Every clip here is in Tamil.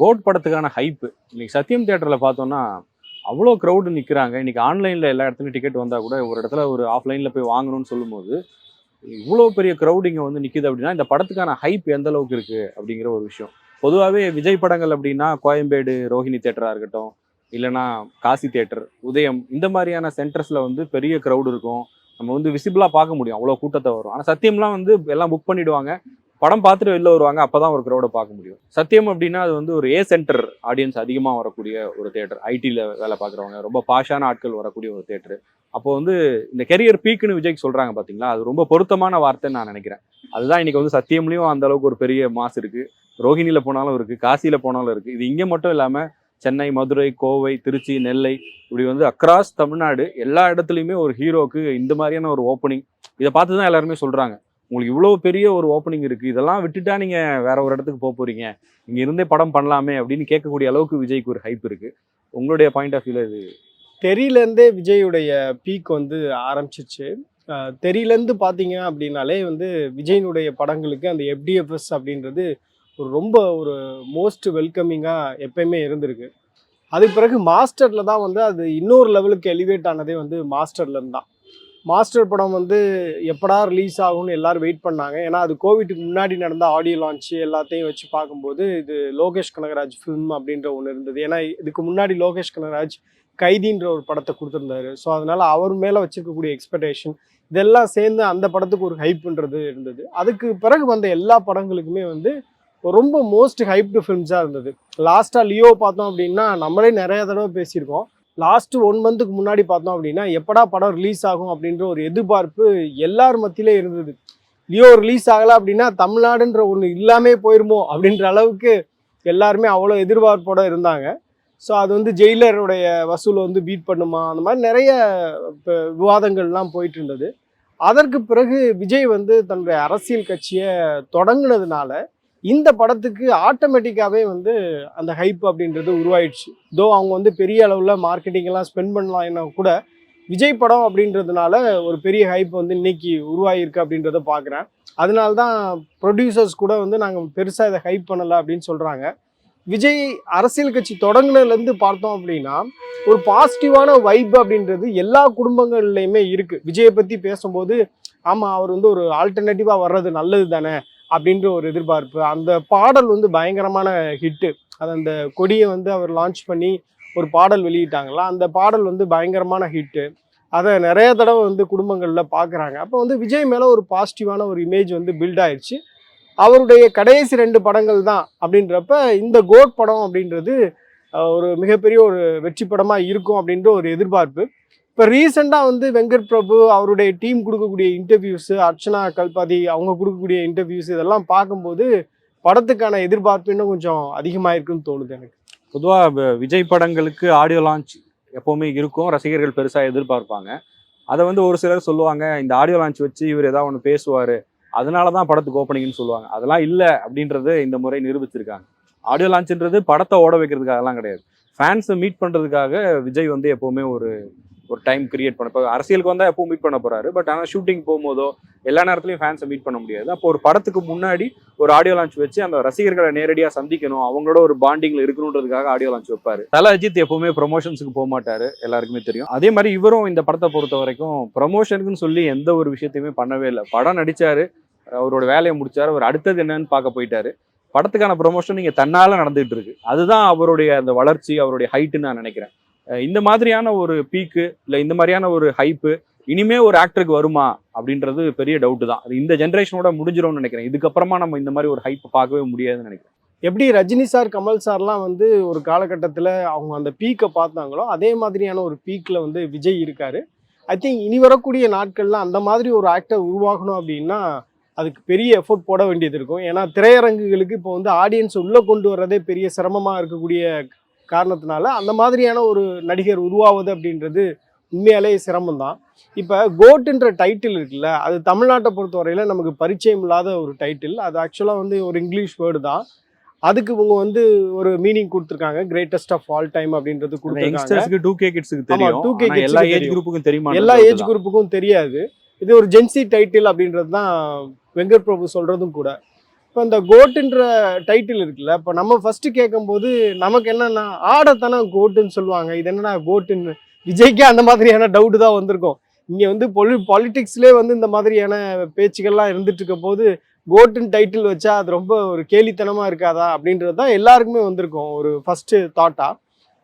கோட் படத்துக்கான ஹைப்பு இன்னைக்கு சத்தியம் தேட்டரில் பார்த்தோம்னா அவ்வளோ க்ரௌடு நிற்கிறாங்க இன்றைக்கி ஆன்லைனில் எல்லா இடத்துலையும் டிக்கெட் வந்தால் கூட ஒரு இடத்துல ஒரு ஆஃப்லைனில் போய் வாங்கணும்னு சொல்லும்போது இவ்வளோ பெரிய க்ரௌட் இங்கே வந்து நிற்கிது அப்படின்னா இந்த படத்துக்கான ஹைப் எந்த அளவுக்கு இருக்குது அப்படிங்கிற ஒரு விஷயம். பொதுவாகவே விஜய் படங்கள் அப்படின்னா கோயம்பேடு ரோஹிணி தேட்டராக இருக்கட்டும் இல்லைன்னா காசி தேட்டர் உதயம் இந்த மாதிரியான சென்டர்ஸில் வந்து பெரிய க்ரௌடு இருக்கும். நம்ம வந்து விசிபிளாக பார்க்க முடியும். அவ்வளோ கூட்டத்தை வரும். ஆனால் சத்தியம்லாம் வந்து எல்லாம் புக் பண்ணிவிடுவாங்க படம் பார்த்துட்டு வெளில வருவாங்க அப்போ தான் ஒரு க்ரௌடை பார்க்க முடியும். சத்தியம் அப்படின்னா அது வந்து ஒரு ஏ சென்டர் ஆடியன்ஸ் அதிகமாக வரக்கூடிய ஒரு தேட்டர் ஐடியில் வேலை பார்க்குறவங்க ரொம்ப பாஷான ஆட்கள் வரக்கூடிய ஒரு தேட்டரு அப்போ வந்து இந்த கெரியர் பீக்குன்னு விஜய்க்கு சொல்கிறாங்க பார்த்தீங்களா அது ரொம்ப பொருத்தமான வார்த்தைன்னு நான் நினைக்கிறேன். அதுதான் இன்றைக்கி வந்து சத்தியம்லேயும் அந்த அளவுக்கு ஒரு பெரிய மாஸ் இருக்குது ரோஹிணியில் போனாலும் இருக்குது காசியில் போனாலும் இருக்குது இது இங்கே மட்டும் இல்லாமல் சென்னை மதுரை கோவை திருச்சி நெல்லை இப்படி வந்து அக்ராஸ் தமிழ்நாடு எல்லா இடத்துலையுமே ஒரு ஹீரோக்கு இந்த மாதிரியான ஒரு ஓப்பனிங் இதை பார்த்து தான் எல்லாருமே சொல்கிறாங்க உங்களுக்கு இவ்வளோ பெரிய ஒரு ஓப்பனிங் இருக்குது இதெல்லாம் விட்டுட்டா நீங்கள் வேற ஒரு இடத்துக்கு போக போகிறீங்க இங்கே இருந்தே படம் பண்ணலாமே அப்படின்னு கேட்கக்கூடிய அளவுக்கு விஜய்க்கு ஒரு ஹைப் இருக்குது உங்களுடைய பாயிண்ட் ஆஃப் வியூவில் இது தெரியலேருந்தே விஜயுடைய பீக் வந்து ஆரம்பிச்சிச்சு. தெரியிலேருந்து தெரியலேருந்து பார்த்தீங்க அப்படின்னாலே வந்து விஜயினுடைய படங்களுக்கு அந்த எஃப்டிஎஃப்எஸ் அப்படின்றது ஒரு ரொம்ப ஒரு மோஸ்ட் வெல்கமிங்காக எப்பயுமே இருந்திருக்கு. அதுக்கு பிறகு மாஸ்டரில் தான் வந்து அது இன்னொரு லெவலுக்கு எலிவேட் ஆனதே வந்து மாஸ்டர்லேருந்து தான். மாஸ்டர் படம் வந்து எப்படா ரிலீஸ் ஆகும்னு எல்லாரும் வெயிட் பண்ணாங்க. ஏன்னா அது கோவிட்டுக்கு முன்னாடி நடந்த ஆடியோ லான்ச் எல்லாத்தையும் வச்சு பார்க்கும்போது இது லோகேஷ் கனகராஜ் ஃபிலிம் அப்படின்ற ஒன்று இருந்தது. ஏன்னா இதுக்கு முன்னாடி லோகேஷ் கனகராஜ் கைதின்ற ஒரு படத்தை கொடுத்துருந்தாரு. ஸோ அதனால அவர் மேலே வச்சிருக்கக்கூடிய எக்ஸ்பெக்டேஷன் இதெல்லாம் சேர்ந்து அந்த படத்துக்கு ஒரு ஹைப்ன்றது இருந்தது. அதுக்கு பிறகு வந்த எல்லா படங்களுக்குமே வந்து ரொம்ப மோஸ்ட் ஹைப்டு ஃபிலிம்ஸாக இருந்தது. லாஸ்ட்டாக லியோ பார்த்தோம் அப்படின்னா நம்மளே நிறையா தடவை பேசியிருக்கோம். லாஸ்ட் ஒன் மந்த்துக்கு முன்னாடி பார்த்தோம் அப்படின்னா எப்படா படம் ரிலீஸ் ஆகும் அப்படின்ற ஒரு எதிர்பார்ப்பு எல்லார் மத்தியிலே இருந்தது. லியோ ரிலீஸ் ஆகலை அப்படின்னா தமிழ்நாடுன்ற ஒன்று இல்லாமே போயிருமோ அப்படின்ற அளவுக்கு எல்லாருமே அவ்வளோ எதிர்பார்ப்போட இருந்தாங்க. ஸோ அது வந்து ஜெயிலருடைய வசூலை வந்து பீட் பண்ணுமா? அந்த மாதிரி நிறைய விவாதங்கள்லாம் போயிட்டு இருந்தது. அதற்கு பிறகு விஜய் வந்து தன்னுடைய அரசியல் கட்சியை தொடங்கினதுனால இந்த படத்துக்கு ஆட்டோமேட்டிக்காகவே வந்து அந்த ஹைப் அப்படின்றது உருவாயிடுச்சு. தோ அவங்க வந்து பெரிய அளவில் மார்க்கெட்டிங் எல்லாம் ஸ்பெண்ட் பண்ணலாம்னா கூட விஜய் படம் அப்படின்றதுனால ஒரு பெரிய ஹைப் வந்து இன்னைக்கு உருவாகியிருக்கு அப்படின்றத பார்க்குறேன் அதனால தான் ப்ரொடியூசர்ஸ் கூட வந்து நாங்கள் பெருசாக இதை ஹைப் பண்ணலை அப்படின்னு சொல்கிறாங்க விஜய் அரசியல் கட்சி தொடங்கினதுலேருந்து பார்த்தோம் அப்படின்னா ஒரு பாசிட்டிவான வைப் அப்படின்றது எல்லா குடும்பங்கள்லையுமே இருக்குது விஜயை பற்றி பேசும்போது ஆமாம் அவர் வந்து ஒரு ஆல்டர்னேட்டிவாக வர்றது நல்லது தானே அப்படின்ற ஒரு எதிர்பார்ப்பு. அந்த பாடல் வந்து பயங்கரமான ஹிட்டு அது அந்த கொடியை வந்து அவர் லான்ச் பண்ணி ஒரு பாடல் வெளியிட்டாங்களா அந்த பாடல் வந்து பயங்கரமான ஹிட்டு அதை நிறைய தடவை வந்து குடும்பங்களில் பார்க்குறாங்க அப்போ வந்து விஜய் மேலே ஒரு பாசிட்டிவான ஒரு இமேஜ் வந்து பில்ட் ஆயிடுச்சு அவருடைய கடைசி ரெண்டு படங்கள் தான் அப்படின்றப்ப இந்த கோட் படம் அப்படின்றது ஒரு மிகப்பெரிய ஒரு வெற்றி படமாக இருக்கும் அப்படின்ற ஒரு எதிர்பார்ப்பு. இப்போ ரீசெண்டாக வந்து வெங்கட் பிரபு அவருடைய டீம் கொடுக்கக்கூடிய இன்டர்வியூஸு அர்ச்சனா கல்பாதி அவங்க கொடுக்கக்கூடிய இன்டர்வியூஸ் இதெல்லாம் பார்க்கும்போது படத்துக்கான எதிர்பார்ப்பு இன்னும் கொஞ்சம் அதிகமாக இருக்குன்னு தோணுது எனக்கு. பொதுவாக விஜய் படங்களுக்கு ஆடியோ லான்ச் எப்போவுமே இருக்கும். ரசிகர்கள் பெருசாக எதிர்பார்ப்பாங்க. அதை வந்து ஒரு சிலர் சொல்லுவாங்க இந்த ஆடியோ லான்ச் வச்சு இவர் ஏதாவது ஒன்று பேசுவார். அதனால தான் படத்துக்கு ஓப்பனிங்னு சொல்லுவாங்க. அதெல்லாம் இல்லை அப்படின்றது இந்த முறை நிரூபிச்சிருக்காங்க. ஆடியோ லான்ச்ன்றது படத்தை ஓட வைக்கிறதுக்காகலாம் கிடையாது. ஃபேன்ஸை மீட் பண்ணுறதுக்காக விஜய் வந்து எப்போவுமே ஒரு ஒரு டைம் கிரியேட் பண்ண இப்போ அரசியலுக்கு வந்தால் எப்போ மீட் பண்ண போறாரு. பட் ஆனால் ஷூட்டிங் போகும்போதோ எல்லா நேரத்துலையும் ஃபேன்ஸை மீட் பண்ண முடியாது. அப்போ ஒரு படத்துக்கு முன்னாடி ஒரு ஆடியோ லான்ச் வச்சு அந்த ரசிகர்களை நேரடியாக சந்திக்கணும். அவங்களோட ஒரு பாண்டிங்ல இருக்கணுன்றதுக்காக ஆடியோ லான்ச் வைப்பாரு. தல அஜித் எப்பவுமே ப்ரொமோஷன்ஸுக்கு போக மாட்டாரு. எல்லாருக்குமே தெரியும். அதே மாதிரி இவரும் இந்த படத்தை பொறுத்த வரைக்கும் ப்ரொமோஷனுக்குன்னு சொல்லி எந்த ஒரு விஷயத்தையுமே பண்ணவே இல்லை. படம் நடிச்சாரு. அவரோட வேலையை முடிச்சாரு. அவர் அடுத்தது என்னன்னு பார்க்க போயிட்டாரு. படத்துக்கான ப்ரொமோஷன் இங்கே தன்னால நடந்துகிட்டு இருக்கு. அதுதான் அவருடைய அந்த வளர்ச்சி அவருடைய ஹைட்டுன்னு நான் நினைக்கிறேன். இந்த மாதிரியான ஒரு பீக்கு இல்லை இந்த மாதிரியான ஒரு ஹைப்பு இனிமே ஒரு ஆக்டருக்கு வருமா அப்படின்றது பெரிய டவுட்டு தான். அது இந்த ஜென்ரேஷனோட முடிஞ்சிடும்னு நினைக்கிறேன். இதுக்கப்புறமா நம்ம இந்த மாதிரி ஒரு ஹைப் பார்க்கவே முடியாதுன்னு நினைக்கிறேன். எப்படி ரஜினி சார் கமல் சார்லாம் வந்து ஒரு காலகட்டத்தில் அவங்க அந்த பீக்கை பார்த்தாங்களோ அதே மாதிரியான ஒரு பீக்கில் வந்து விஜய் இருக்காரு. ஐ திங்க் இனி வரக்கூடிய நாட்களில் அந்த மாதிரி ஒரு ஆக்டர் உருவாகணும் அப்படின்னா அதுக்கு பெரிய எஃபோர்ட் போட வேண்டியது இருக்கும். ஏன்னா திரையரங்குகளுக்கு இப்போ வந்து ஆடியன்ஸ் உள்ளே கொண்டு வர்றதே பெரிய சிரமமாக இருக்கக்கூடிய காரணத்தினால அந்த மாதிரியான ஒரு நடிகர் உருவாவது அப்படின்றது உண்மையாலே சிரமம் தான் இப்போ கோட்டுன்ற டைட்டில் இருக்குல்ல அது தமிழ்நாட்டை பொறுத்தவரையில் நமக்கு பரிச்சயம் இல்லாத ஒரு டைட்டில் அது ஆக்சுவலாக வந்து ஒரு இங்கிலீஷ் வேர்டு தான். அதுக்கு இவங்க வந்து ஒரு மீனிங் கொடுத்துருக்காங்க கிரேட்டஸ்ட் ஆஃப் ஆல் டைம் அப்படின்றது கொடுத்துருக்காங்க. டூ கே கிட்ஸுக்கு தெரியும். 2K ஆனா kids எல்லா ஏஜ். குரூப்புக்கும் தெரியுமா எல்லா ஏஜ் குரூப்புக்கும் தெரியாது. இது ஒரு ஜென்சி டைட்டில் அப்படின்றது தான் வெங்கட் பிரபு சொல்றதும் கூட. இப்போ இந்த கோட்டுன்ற டைட்டில் இருக்குல்ல இப்போ நம்ம ஃபர்ஸ்ட் கேட்கும்போது நமக்கு என்னன்னா ஆடத்தானே கோட்டுன்னு சொல்லுவாங்க. இது என்னன்னா கோட்டுன்னு? விஜய்க்கே அந்த மாதிரியான டவுட்டு தான் வந்திருக்கும். இங்கே வந்து பொலி பாலிடிக்ஸ்லேயே வந்து இந்த மாதிரியான பேச்சுக்கள்லாம் இருந்துட்டு இருக்க போது கோட்டுன்னு டைட்டில் வச்சா அது ரொம்ப ஒரு கேலித்தனமாக இருக்காதா? அப்படின்றது தான் எல்லாருக்குமே வந்திருக்கும் ஒரு ஃபஸ்ட்டு தாட்டாக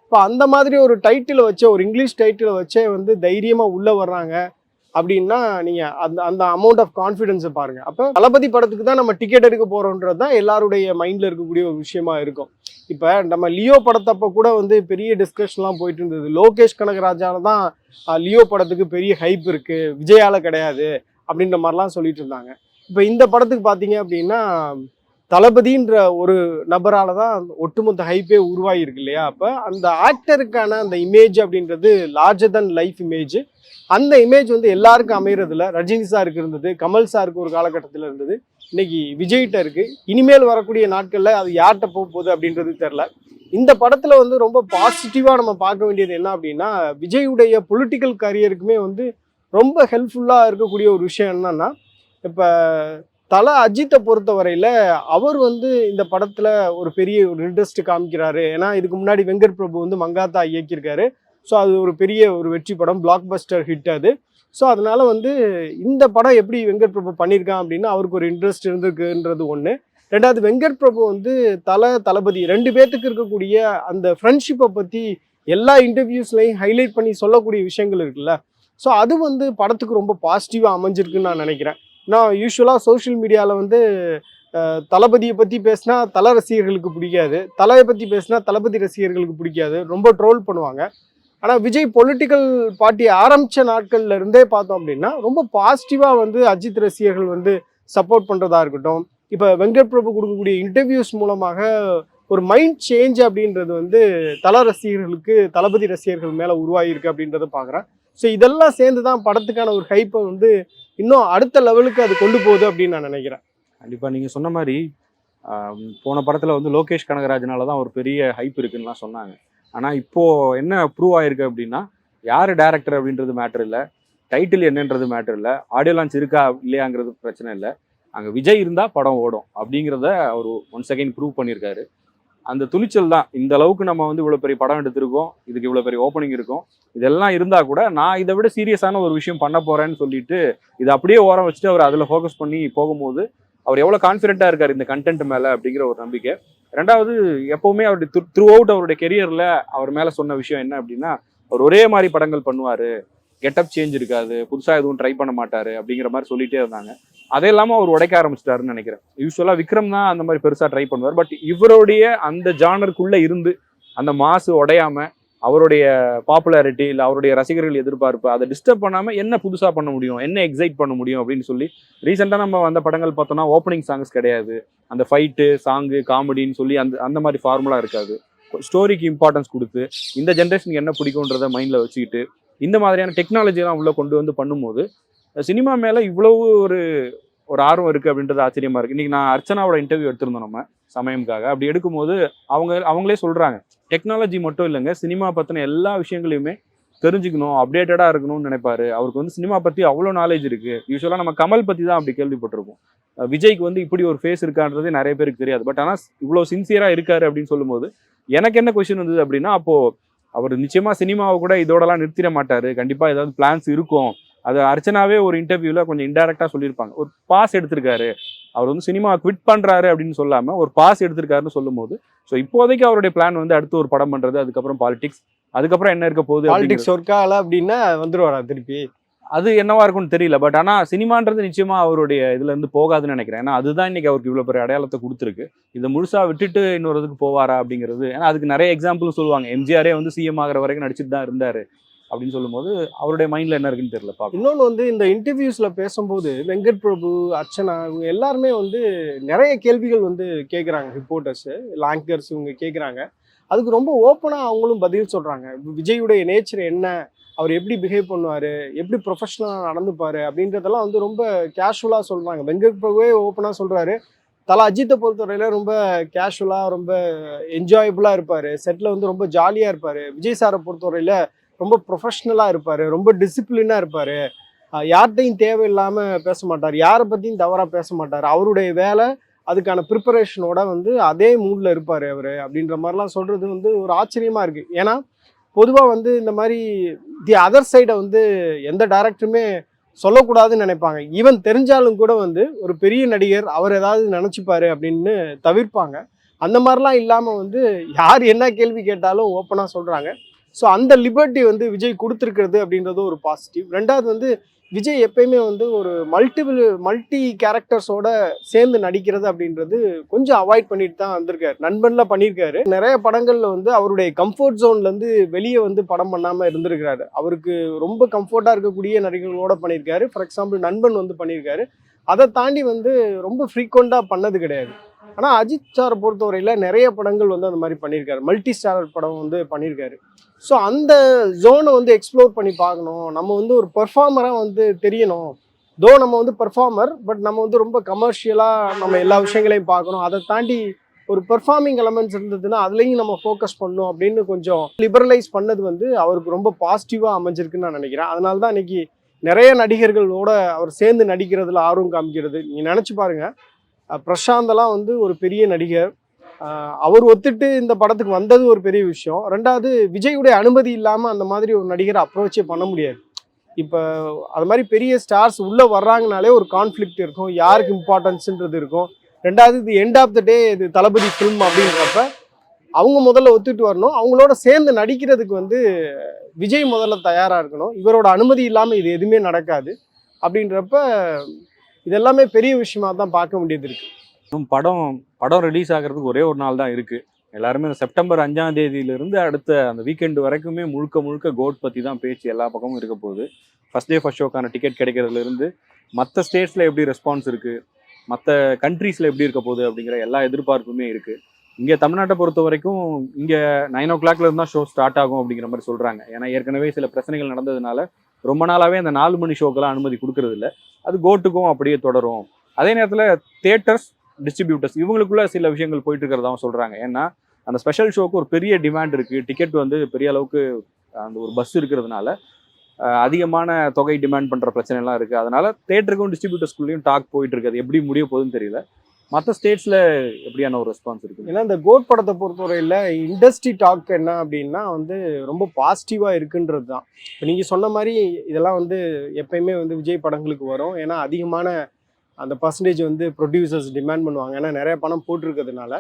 இப்போ அந்த மாதிரி ஒரு டைட்டிலை வச்ச ஒரு இங்கிலீஷ் டைட்டிலை வச்சே வந்து தைரியமாக உள்ளே வர்றாங்க. அப்படின்னா நீங்கள் அந்த அந்த அமௌண்ட் ஆஃப் கான்ஃபிடன்ஸை பாருங்கள் அப்போ தளபதி படத்துக்கு தான் நம்ம டிக்கெட் எடுக்க போறோன்றது தான் எல்லாருடைய மைண்டில் இருக்கக்கூடிய ஒரு விஷயமா இருக்கும். இப்போ நம்ம லியோ படத்தப்ப கூட வந்து பெரிய டிஸ்கஷன்லாம் போயிட்டு இருந்தது. லோகேஷ் கனகராஜால தான் லியோ படத்துக்கு பெரிய ஹைப் இருக்குது விஜயால கிடையாது அப்படின்ற மாதிரிலாம் சொல்லிட்டு இருந்தாங்க. இப்போ இந்த படத்துக்கு பார்த்தீங்க அப்படின்னா தளபதின்ற ஒரு நபரால தான் ஒட்டுமொத்த ஹைப்பே உருவாகிருக்கு இல்லையா? அப்போ அந்த ஆக்டருக்கான அந்த இமேஜ் அப்படின்றது லார்ஜர் தன் லைஃப் இமேஜ் அந்த இமேஜ் வந்து எல்லாருக்கும் அமைகிறதுல ரஜினி சாருக்கு இருந்தது கமல் சாருக்கு ஒரு காலகட்டத்தில் இருந்தது. இன்னைக்கு விஜய்கிட்ட இருக்கு. இனிமேல் வரக்கூடிய நாட்களில் அது யார்கிட்ட போக போகுது அப்படின்றது தெரில இந்த படத்தில் வந்து ரொம்ப பாசிட்டிவாக நம்ம பார்க்க வேண்டியது என்ன அப்படின்னா விஜயுடைய பொலிட்டிக்கல் கரியருக்குமே வந்து ரொம்ப ஹெல்ப்ஃபுல்லாக இருக்கக்கூடிய ஒரு விஷயம் என்னன்னா இப்போ தல அஜித்தை பொறுத்தவரையில அவர் வந்து இந்த படத்தில் ஒரு பெரிய ஒரு இன்ட்ரெஸ்ட் காமிக்கிறாரு. ஏன்னா இதுக்கு முன்னாடி வெங்கட் பிரபு வந்து மங்காத்தா இயக்கியிருக்காரு. ஸோ அது ஒரு பெரிய ஒரு வெற்றி படம் பிளாக் பஸ்டர் ஹிட் அது. ஸோ அதனால் வந்து இந்த படம் எப்படி வெங்கட் பிரபு பண்ணியிருக்கான் அப்படின்னா அவருக்கு ஒரு இன்ட்ரெஸ்ட் இருந்திருக்குன்றது ஒன்று ரெண்டாவது வெங்கட் பிரபு வந்து தலை தளபதி ரெண்டு பேர்த்துக்கு இருக்கக்கூடிய அந்த ஃப்ரெண்ட்ஷிப்பை பற்றி எல்லா இன்டர்வியூஸ்லையும் ஹைலைட் பண்ணி சொல்லக்கூடிய விஷயங்கள் இருக்குல்ல. ஸோ அது வந்து படத்துக்கு ரொம்ப பாசிட்டிவாக அமைஞ்சிருக்குன்னு நான் நினைக்கிறேன். நான் யூஸ்வலாக சோஷியல் மீடியாவில் வந்து தளபதியை பற்றி பேசினா தல ரசிகர்களுக்கு பிடிக்காது. தலையை பற்றி பேசினா தளபதி ரசிகர்களுக்கு பிடிக்காது. ரொம்ப ட்ரோல் பண்ணுவாங்க. ஆனால் விஜய் பொலிட்டிக்கல் பார்ட்டி ஆரம்பித்த நாட்கள்ல இருந்தே பார்த்தோம் அப்படின்னா ரொம்ப பாசிட்டிவாக வந்து அஜித் ரசிகர்கள் வந்து சப்போர்ட் பண்ணுறதா இருக்கட்டும். இப்போ வெங்கட் பிரபு கொடுக்கக்கூடிய இன்டர்வியூஸ் மூலமாக ஒரு மைண்ட் சேஞ்ச் அப்படின்றது வந்து தல ரசிகர்களுக்கு தளபதி ரசிகர்கள் மேலே உருவாகியிருக்கு அப்படின்றத பார்க்குறேன். ஸோ இதெல்லாம் சேர்ந்து தான் படத்துக்கான ஒரு ஹைப்பை வந்து இன்னும் அடுத்த லெவலுக்கு அது கொண்டு போகுது அப்படின்னு நான் நினைக்கிறேன். கண்டிப்பாக நீங்கள் சொன்ன மாதிரி போன படத்தில் வந்து லோகேஷ் கனகராஜனால தான் ஒரு பெரிய ஹைப் இருக்குன்னுலாம் சொன்னாங்க. ஆனால் இப்போது என்ன ப்ரூவ் ஆகிருக்கு அப்படின்னா யார் டேரக்டர் அப்படின்றது மேட்டர் இல்லை. டைட்டில் என்னன்றது மேட்டர் இல்லை. ஆடியோ லான்ச் இருக்கா இல்லையாங்கிறது பிரச்சனை இல்லை. அங்கே விஜய் இருந்தால் படம் ஓடும் அப்படிங்கிறத அவர் ஒன் செகண்ட் ப்ரூவ் பண்ணியிருக்காரு. அந்த துணிச்சல் தான். இந்த அளவுக்கு நம்ம வந்து இவ்வளோ பெரிய படம் எடுத்திருக்கோம். இதுக்கு இவ்வளோ பெரிய ஓப்பனிங் இருக்கும். இதெல்லாம் இருந்தால் கூட நான் இதை விட சீரியஸான ஒரு விஷயம் பண்ண போகிறேன்னு சொல்லிட்டு இதை அப்படியே ஓரம் வச்சுட்டு அவர் அதில் ஃபோக்கஸ் பண்ணி போகும்போது அவர் எவ்வளோ கான்ஃபிடென்ட்டாக இருக்கார் இந்த கண்டென்ட் மேலே அப்படிங்கிற ஒரு நம்பிக்கை. ரெண்டாவது எப்போவுமே அவருடைய த்ரூ அவுட் அவருடைய கெரியரில் அவர் மேலே சொன்ன விஷயம் என்ன அப்படின்னா அவர் ஒரே மாதிரி படங்கள் பண்ணுவார். கெட்டப் சேஞ்ச் இருக்காது புதுசாக எதுவும் ட்ரை பண்ண மாட்டார் அப்படிங்கிற மாதிரி சொல்லிட்டே இருந்தாங்க. அதே இல்லாமல் அவர் உடைக்க ஆரம்பிச்சிட்டாருன்னு நினைக்கிறேன். யூஸ்வலாக விக்ரம் தான் அந்த மாதிரி பெருசாக ட்ரை பண்ணுவார். பட் இவருடைய அந்த ஜானருக்குள்ளே இருந்து அந்த மாசு உடையாமல் அவருடைய பாப்புலாரிட்டி இல்லை அவருடைய ரசிகர்கள் எதிர்பார்ப்பு அதை டிஸ்டர்ப் பண்ணாமல் என்ன புதுசாக பண்ண முடியும் என்ன எக்ஸைட் பண்ண முடியும் அப்படின்னு சொல்லி ரீசெண்டாக நம்ம வந்த படங்கள் பார்த்தோம்னா ஓப்பனிங் சாங்ஸ் கிடையாது. அந்த ஃபைட்டு சாங்கு காமெடின்னு சொல்லி அந்த அந்த மாதிரி ஃபார்முலா இருக்காது. ஸ்டோரிக்கு இம்பார்ட்டன்ஸ் கொடுத்து இந்த ஜென்ரேஷனுக்கு என்ன பிடிக்குன்றத மைண்டில் வச்சுக்கிட்டு இந்த மாதிரியான டெக்னாலஜிலாம் உள்ளே கொண்டு வந்து பண்ணும்போது சினிமா மேலே இவ்வளவு ஒரு ஒரு ஆர்வம் இருக்குது அப்படின்றது ஆச்சரியமாக இருக்குது இன்றைக்கி நான் அர்ச்சனாவோட இன்டர்வியூ எடுத்திருந்தோம் நம்ம. சமயம்காக அப்படி எடுக்கும்போது அவங்க அவங்களே சொல்கிறாங்க டெக்னாலஜி மட்டும் இல்லைங்க. சினிமா பற்றின எல்லா விஷயங்களையுமே தெரிஞ்சுக்கணும் அப்டேட்டடாக இருக்கணும்னு நினைப்பாரு. அவருக்கு வந்து சினிமா பற்றி அவ்வளோ நாலேஜ் இருக்குது யூஸ்வலாக நம்ம கமல் பற்றி தான் அப்படி கேள்விப்பட்டிருப்போம். விஜய்க்கு வந்து இப்படி ஒரு ஃபேஸ் இருக்கான்றது நிறைய பேருக்கு தெரியாது. பட் ஆனால் இவ்வளோ சின்சியராக இருக்காரு அப்படின்னு சொல்லும்போது எனக்கு என்ன கொஷின் வந்தது அப்படின்னா அப்போது அவர் நிச்சயமாக சினிமாவை கூட இதோடலாம் நிறுத்திட மாட்டார். கண்டிப்பாக ஏதாவது பிளான்ஸ் இருக்கும். அது அர்ச்சனாவே ஒரு இன்டர்வியூவில் கொஞ்சம் இன்டெரக்டாக சொல்லியிருப்பாங்க. ஒரு பாஸ் எடுத்திருக்காரு. அவர் வந்து சினிமா குவிட் பண்ணுறாரு அப்படின்னு சொல்லாமல் ஒரு பாஸ் எடுத்திருக்காருன்னு சொல்லும்போது ஸோ இப்போதைக்கு அவருடைய பிளான் வந்து அடுத்து ஒரு படம் பண்ணுறது அதுக்கப்புறம் பாலிடிக்ஸ் அதுக்கப்புறம் என்ன இருக்க போகுது. பாலிடிக்ஸ் ஒர்க் ஆகல அப்படின்னா வந்துருவாரா திருப்பி? அது என்னவா இருக்கும்னு தெரியல. பட் ஆனா சினிமான்றது நிச்சயமா அவருடைய இதுல இருந்து போகாதுன்னு நினைக்கிறேன். ஏன்னா அதுதான் இன்னைக்கு அவருக்கு இவ்வளவு பெரிய அடையாளத்தை கொடுத்துருக்கு. இதை முழுசா விட்டுட்டு இன்னொரு இதுக்கு போவாரா அப்படிங்கிறது. ஏன்னா அதுக்கு நிறைய எக்ஸாம்பிள் சொல்லுவாங்க. எம்ஜிஆரே வந்து சிஎம் ஆகிற வரைக்கும் நடிச்சிட்டு தான் இருந்தாரு. அப்படின்னு சொல்லும்போது அவருடைய மைண்ட்ல என்ன இருக்குன்னு தெரியல இன்னொன்று வந்து இந்த இன்டர்வியூஸில் பேசும்போது வெங்கட் பிரபு அர்ச்சனா இவங்க எல்லாருமே வந்து நிறைய கேள்விகள் வந்து கேட்குறாங்க ரிப்போர்ட்டர்ஸு லாங்கர்ஸ் இவங்க கேட்குறாங்க அதுக்கு ரொம்ப ஓப்பனாக அவங்களும் பதில் சொல்கிறாங்க விஜயுடைய நேச்சர் என்ன? அவர் எப்படி பிஹேவ் பண்ணுவார்? எப்படி ப்ரொஃபஷனலாக நடந்துப்பார்? அப்படின்றதெல்லாம் வந்து ரொம்ப கேஷுவலாக சொல்கிறாங்க வெங்கட் பிரபுவே ஓப்பனாக சொல்கிறாரு தலா அஜித்தை பொறுத்தவரையில் ரொம்ப கேஷுவலாக ரொம்ப என்ஜாயபுளாக இருப்பார். செட்டில் வந்து ரொம்ப ஜாலியாக இருப்பார். விஜய் சாரை பொறுத்தவரையில் ரொம்ப ப்ரொஃபஷ்னலாக இருப்பார் ரொம்ப டிசிப்ளினாக இருப்பார். யார்கிட்டையும் தேவையில்லாமல் பேச மாட்டார் யாரை பற்றியும் தவறாக பேச மாட்டார் அவருடைய வேலை அதுக்கான ப்ரிப்பரேஷனோட வந்து அதே மூடில் இருப்பார் அவர். அப்படின்ற மாதிரிலாம் சொல்கிறது வந்து ஒரு ஆச்சரியமாக இருக்குது ஏன்னா பொதுவாக வந்து இந்த மாதிரி தி அதர் சைடை வந்து எந்த டேரக்டருமே சொல்லக்கூடாதுன்னு நினைப்பாங்க. ஈவன் தெரிஞ்சாலும் கூட வந்து ஒரு பெரிய நடிகர் அவர் ஏதாவது நினச்சிப்பாரு அப்படின்னு தவிர்ப்பாங்க. அந்த மாதிரிலாம் இல்லாமல் வந்து யார் என்ன கேள்வி கேட்டாலும் ஓப்பனாக சொல்கிறாங்க ஸோ அந்த லிபர்ட்டி வந்து விஜய் கொடுத்துருக்கிறது அப்படின்றது ஒரு பாசிட்டிவ் ரெண்டாவது வந்து விஜய் எப்பயுமே வந்து ஒரு மல்டிபிள் மல்டி கேரக்டர்ஸோட சேர்ந்து நடிக்கிறது அப்படின்றது கொஞ்சம் அவாய்ட் பண்ணிட்டு தான் வந்திருக்காரு. நண்பன்ல பண்ணியிருக்காரு நிறைய படங்கள்ல வந்து அவருடைய கம்ஃபர்ட் ஜோன்லேருந்து வெளியே வந்து படம் பண்ணாமல் இருந்திருக்கிறாரு. அவருக்கு ரொம்ப கம்ஃபர்ட்டாக இருக்கக்கூடிய நடிகர்களோட பண்ணியிருக்காரு ஃபார் எக்ஸாம்பிள் நண்பன் வந்து பண்ணியிருக்காரு அதை தாண்டி வந்து ரொம்ப ஃப்ரீக்வெண்ட்டாக பண்ணது கிடையாது. ஆனால் அஜித் சார் பொறுத்தவரையில் நிறைய படங்கள் வந்து அந்த மாதிரி பண்ணியிருக்காரு. மல்டி ஸ்டாரர் படம் வந்து பண்ணியிருக்காரு. ஸோ அந்த ஜோனை வந்து எக்ஸ்ப்ளோர் பண்ணி பார்க்கணும். நம்ம வந்து ஒரு பெர்ஃபார்மராக வந்து தெரியணும். தோ நம்ம வந்து பெர்ஃபார்மர் பட் நம்ம வந்து ரொம்ப கமர்ஷியலாக நம்ம எல்லா விஷயங்களையும் பார்க்கணும். அதை தாண்டி ஒரு பெர்ஃபார்மிங் எலமெண்ட்ஸ் இருந்ததுன்னா அதுலேயும் நம்ம ஃபோக்கஸ் பண்ணணும் அப்படின்னு கொஞ்சம் லிபரலைஸ் பண்ணது வந்து அவருக்கு ரொம்ப பாசிட்டிவாக அமைஞ்சிருக்குன்னு நான் நினைக்கிறேன். அதனால தான் இன்னைக்கு நிறைய நடிகர்களோட அவர் சேர்ந்து நடிக்கிறதுல ஆர்வம் காமிக்கிறது. நீங்கள் நினச்சி பாருங்கள் பிரசாந்தெல்லாம் வந்து ஒரு பெரிய நடிகர். அவர் ஒத்துட்டு இந்த படத்துக்கு வந்தது ஒரு பெரிய விஷயம். ரெண்டாவது விஜயுடைய அனுமதி இல்லாமல் அந்த மாதிரி ஒரு நடிகரை அப்ரோச்சே பண்ண முடியாது. இப்போ அது மாதிரி பெரிய ஸ்டார்ஸ் உள்ளே வர்றாங்கனாலே ஒரு கான்ஃப்ளிக்ட் இருக்கும். யாருக்கு இம்பார்ட்டன்ஸுன்றது இருக்கும். ரெண்டாவது இது எண்ட் ஆஃப் த டே இது தளபதி ஃபிலிம் அப்படின்றப்ப அவங்க முதல்ல ஒத்துட்டு வரணும். அவங்களோட சேர்ந்து நடிக்கிறதுக்கு வந்து விஜய் முதல்ல தயாராக இருக்கணும். இவரோட அனுமதி இல்லாமல் இது எதுவுமே நடக்காது. அப்படின்றப்ப இதெல்லாமே பெரிய விஷயமா தான் பார்க்க வேண்டியது இருக்கு. படம் படம் ரிலீஸ் ஆகிறதுக்கு ஒரே ஒரு நாள் தான் இருக்கு. எல்லாருமே செப்டம்பர் அஞ்சாம் தேதியிலிருந்து அடுத்த அந்த வீக்கெண்டு வரைக்குமே முழுக்க முழுக்க கோட் பற்றி தான் பேச்சு எல்லா பக்கமும் இருக்க போகுது. ஃபர்ஸ்ட் டே ஃபஸ்ட் ஷோக்கான டிக்கெட் கிடைக்கிறதுலேருந்து மற்ற ஸ்டேட்ஸில் எப்படி ரெஸ்பான்ஸ் இருக்குது மற்ற கண்ட்ரீஸில் எப்படி இருக்க போகுது அப்படிங்கிற எல்லா எதிர்பார்ப்புமே இருக்குது இங்கே தமிழ்நாட்டை பொறுத்த வரைக்கும் இங்கே நைன் ஓ கிளாக்ல தான் ஷோ ஸ்டார்ட் ஆகும் அப்படிங்கிற மாதிரி சொல்கிறாங்க ஏன்னா ஏற்கனவே சில பிரச்சனைகள் நடந்ததுனால ரொம்ப நாளாகவே அந்த நாலு மணி ஷோக்கெல்லாம் அனுமதி கொடுக்கறதில்ல. அது கோட்டுக்கும் அப்படியே தொடரும். அதே நேரத்தில் தேட்டர்ஸ் டிஸ்ட்ரிபியூட்டர்ஸ் இவங்களுக்குள்ள சில விஷயங்கள் போயிட்டு இருக்கிறதாவும் சொல்கிறாங்க ஏன்னா அந்த ஸ்பெஷல் ஷோக்கு ஒரு பெரிய டிமாண்ட் இருக்குது டிக்கெட் வந்து பெரிய அளவுக்கு அந்த ஒரு பஸ் இருக்கிறதுனால அதிகமான தொகை டிமாண்ட் பண்ணுற பிரச்சனைலாம் இருக்குது அதனால் தேட்டருக்கும் டிஸ்ட்ரிபியூட்டர்ஸ்குள்ளேயும் டாக் போயிட்டு இருக்குது எப்படி முடிய போகுதுன்னு தெரியல. மற்ற ஸ்டேட்ஸில் எப்படியான ஒரு ரெஸ்பான்ஸ் இருக்கு ஏன்னா இந்த கோட் படத்தை பொறுத்தவரையில் இண்டஸ்ட்ரி டாக் என்ன அப்படின்னா வந்து ரொம்ப பாசிட்டிவாக இருக்குன்றது தான் இப்போ நீங்கள் சொன்ன மாதிரி இதெல்லாம் வந்து எப்பயுமே வந்து விஜய் படங்களுக்கு வரும். ஏன்னா அதிகமான அந்த பர்சன்டேஜ் வந்து ப்ரொடியூசர்ஸ் டிமாண்ட் பண்ணுவாங்க. ஏன்னா நிறைய பணம் போட்டிருக்கிறதுனால.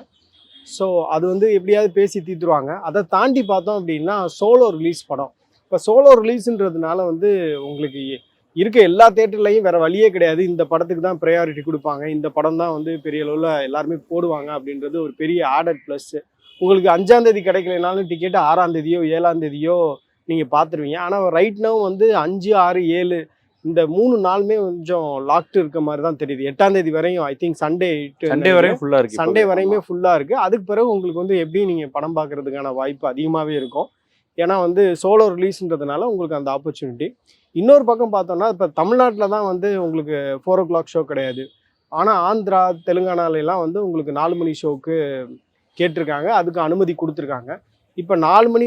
ஸோ அது வந்து எப்படியாவது பேசி தீர்த்துருவாங்க அதை தாண்டி பார்த்தோம் அப்படின்னா சோலோ ரிலீஸ் படம். இப்போ சோலோ ரிலீஸ்ன்றதுனால வந்து உங்களுக்கு இருக்க எல்லா தேட்டர்லையும் வேற வழியே கிடையாது. இந்த படத்துக்கு தான் ப்ரையாரிட்டி கொடுப்பாங்க. இந்த படம் தான் வந்து பெரிய அளவில் எல்லாருமே போடுவாங்க அப்படின்றது ஒரு பெரிய ஆர்டர் ப்ளஸ் உங்களுக்கு அஞ்சாம் தேதி கிடைக்கலனாலும் டிக்கெட் ஆறாம் தேதியோ ஏழாம் தேதியோ நீங்கள் பார்த்துருவீங்க. ஆனால் ரைட் now வந்து அஞ்சு ஆறு ஏழு இந்த மூணு நாளுமே கொஞ்சம் லாக்டு இருக்க மாதிரி தான் தெரியுது. எட்டாம் தேதி வரையும் ஐ திங்க் சண்டே சண்டே வரையும் ஃபுல்லா இருக்கு. சண்டே வரையுமே ஃபுல்லாக இருக்குது அதுக்கு பிறகு உங்களுக்கு வந்து எப்படி நீங்கள் படம் பார்க்கறதுக்கான வாய்ப்பு அதிகமாகவே இருக்கும். ஏன்னா வந்து சோலோ ரிலீஸ்ன்றதுனால உங்களுக்கு அந்த ஆப்பர்ச்சுனிட்டி இன்னொரு பக்கம் பார்த்தோம்னா இப்போ தமிழ்நாட்டில் தான் வந்து உங்களுக்கு ஃபோர் ஓ கிளாக் ஷோ கிடையாது. ஆனால் ஆந்திரா தெலுங்கானாலெல்லாம் வந்து உங்களுக்கு நாலு மணி ஷோவுக்கு கேட்டிருக்காங்க. அதுக்கு அனுமதி கொடுத்துருக்காங்க. இப்போ நாலு மணி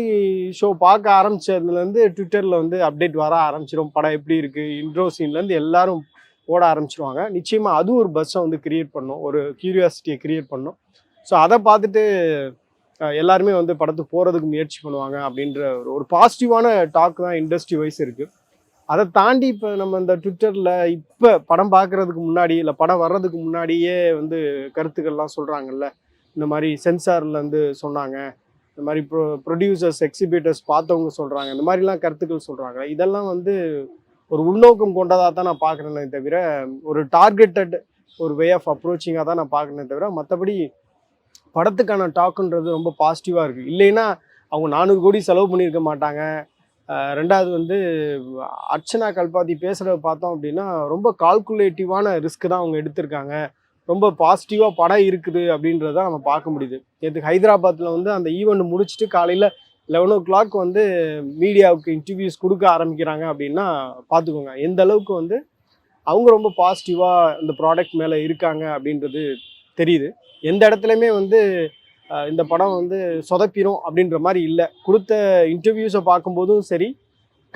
ஷோ பார்க்க ஆரம்பிச்சதுலேருந்து ட்விட்டரில் வந்து அப்டேட் வர ஆரம்பிச்சிடும் படம் எப்படி இருக்குது இன்ட்ரோ சீன்லேருந்து எல்லாரும் ஓட ஆரம்பிச்சிருவாங்க. நிச்சயமாக அதுவும் ஒரு பஸ்ஸை வந்து கிரியேட் பண்ணும். ஒரு கியூரியாசிட்டியை கிரியேட் பண்ணும். ஸோ அதை பார்த்துட்டு எல்லாருமே வந்து படத்துக்கு போகிறதுக்கு முயற்சி பண்ணுவாங்க அப்படின்ற ஒரு ஒரு பாசிட்டிவான டாக் தான் இண்டஸ்ட்ரி வைஸ் இருக்குது அதை தாண்டி இப்போ நம்ம இந்த ட்விட்டரில் இப்போ படம் பார்க்குறதுக்கு முன்னாடி இல்லை படம் வர்றதுக்கு முன்னாடியே வந்து கருத்துக்கள்லாம் சொல்கிறாங்கல்ல இந்த மாதிரி சென்சார்லேருந்து சொன்னாங்க. இந்த மாதிரி ப்ரொ ப்ரொடியூசர்ஸ் எக்ஸிபியூட்டர்ஸ் பார்த்தவங்க சொல்கிறாங்க இந்த மாதிரிலாம் கருத்துக்கள் சொல்கிறாங்க இதெல்லாம் வந்து ஒரு உள்நோக்கம் கொண்டதாக தான் நான் பார்க்குறேனே தவிர ஒரு டார்கெட்டட் ஒரு வே ஆஃப் அப்ரோச்சிங்காக தான் நான் பார்க்குறேனே தவிர மற்றபடி படத்துக்கான டாக்குன்றது ரொம்ப பாசிட்டிவாக இருக்குது இல்லைன்னா அவங்க நானூறு கோடி செலவு பண்ணியிருக்க மாட்டாங்க. ரெண்டாவது வந்து அர்ச்சனா கல்பாதி பேசுகிறத பார்த்தோம் அப்படின்னா ரொம்ப கால்குலேட்டிவான ரிஸ்க் தான் அவங்க எடுத்திருக்காங்க. ரொம்ப பாசிட்டிவாக படம் இருக்குது அப்படின்றத நம்ம பார்க்க முடியுது. நேற்று ஹைதராபாத்தில் வந்து அந்த ஈவெண்ட் முடிச்சுட்டு காலையில் லெவன் ஓ கிளாக் வந்து மீடியாவுக்கு இன்டர்வியூஸ் கொடுக்க ஆரம்பிக்கிறாங்க அப்படின்னா பார்த்துக்கோங்க. எந்த அளவுக்கு வந்து அவங்க ரொம்ப பாசிட்டிவாக இந்த ப்ராடக்ட் மேலே இருக்காங்க அப்படின்றது தெரியுது. எந்த இடத்துலையுமே வந்து இந்த படம் வந்து சொதப்பிடும் அப்படின்ற மாதிரி இல்லை. கொடுத்த இன்டர்வியூஸை பார்க்கும்போதும் சரி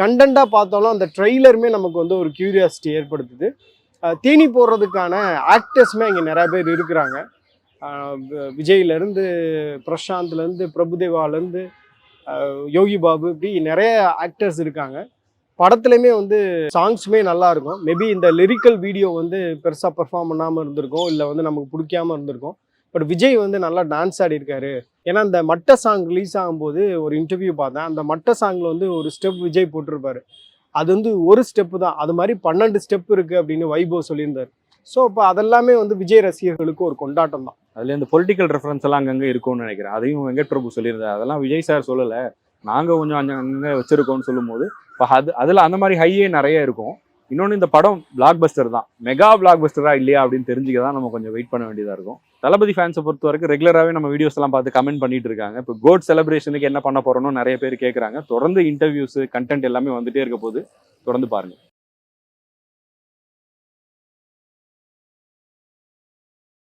கண்டென்ட்டாக பார்த்தாலும் அந்த ட்ரெய்லருமே நமக்கு வந்து ஒரு கியூரியாசிட்டி ஏற்படுத்துது. தீனி போடுறதுக்கான ஆக்டர்ஸுமே இங்கே நிறையா பேர் இருக்கிறாங்க. விஜய்லேருந்து பிரசாந்த்லேருந்து பிரபுதேவாலேருந்து யோகி பாபு இப்படி நிறைய ஆக்டர்ஸ் இருக்காங்க. படத்துலையுமே வந்து சாங்ஸுமே நல்லா இருக்கும். மேபி இந்த லிரிக்கல் வீடியோ வந்து பெருசாக பெர்ஃபார்ம் பண்ணாமல் இருந்திருக்கும் இல்லை வந்து நமக்கு பிடிக்காம இருந்திருக்கும். பட் விஜய் வந்து நல்லா டான்ஸ் ஆடி இருக்காரு ஏன்னா அந்த மட்ட சாங் ரிலீஸ் ஆகும்போது ஒரு இன்டர்வியூ பார்த்தேன். அந்த மட்ட சாங்கில் வந்து ஒரு ஸ்டெப் விஜய் போட்டிருப்பாரு. அது வந்து ஒரு ஸ்டெப்பு தான். அது மாதிரி பன்னெண்டு ஸ்டெப் இருக்குது அப்படின்னு வைபோ சொல்லியிருந்தார். ஸோ இப்போ அதெல்லாமே வந்து விஜய் ரசிகர்களுக்கு ஒரு கொண்டாட்டம் தான். அதில் இந்த பொலிட்டிக்கல் ரெஃபரன்ஸ் எல்லாம் அங்கங்கே இருக்கும்னு நினைக்கிறேன். அதையும் வெங்கட் பிரபு சொல்லியிருந்தார். அதெல்லாம் விஜய் சார் சொல்லலை. நாங்கள் கொஞ்சம் அங்கங்கே வச்சுருக்கோம்னு சொல்லும்போது இப்போ அது அதில் அந்த மாதிரி ஹையே நிறைய இருக்கும். இன்னொன்று இந்த படம் பிளாக் பஸ்டர் தான். மெகா பிளாக் பஸ்டராக இல்லையா அப்படின்னு தெரிஞ்சுக்க தான் நம்ம கொஞ்சம் வெயிட் பண்ண வேண்டியதாக இருக்கும். தளபதி ஃபேன்ஸை பொறுத்த வரைக்கும் ரெகுலராகவே நம்ம வீடியோஸ் எல்லாம் பார்த்து கமெண்ட் பண்ணிட்டு இருக்காங்க. இப்போ கோட் செலிப்ரேஷனுக்கு என்ன பண்ண போறோம்னு நிறைய பேர் கேட்குறாங்க தொடர்ந்து இன்டர்வியூஸ் கண்டென்ட் எல்லாமே வந்துட்டே இருக்க போது தொடர்ந்து பாருங்க.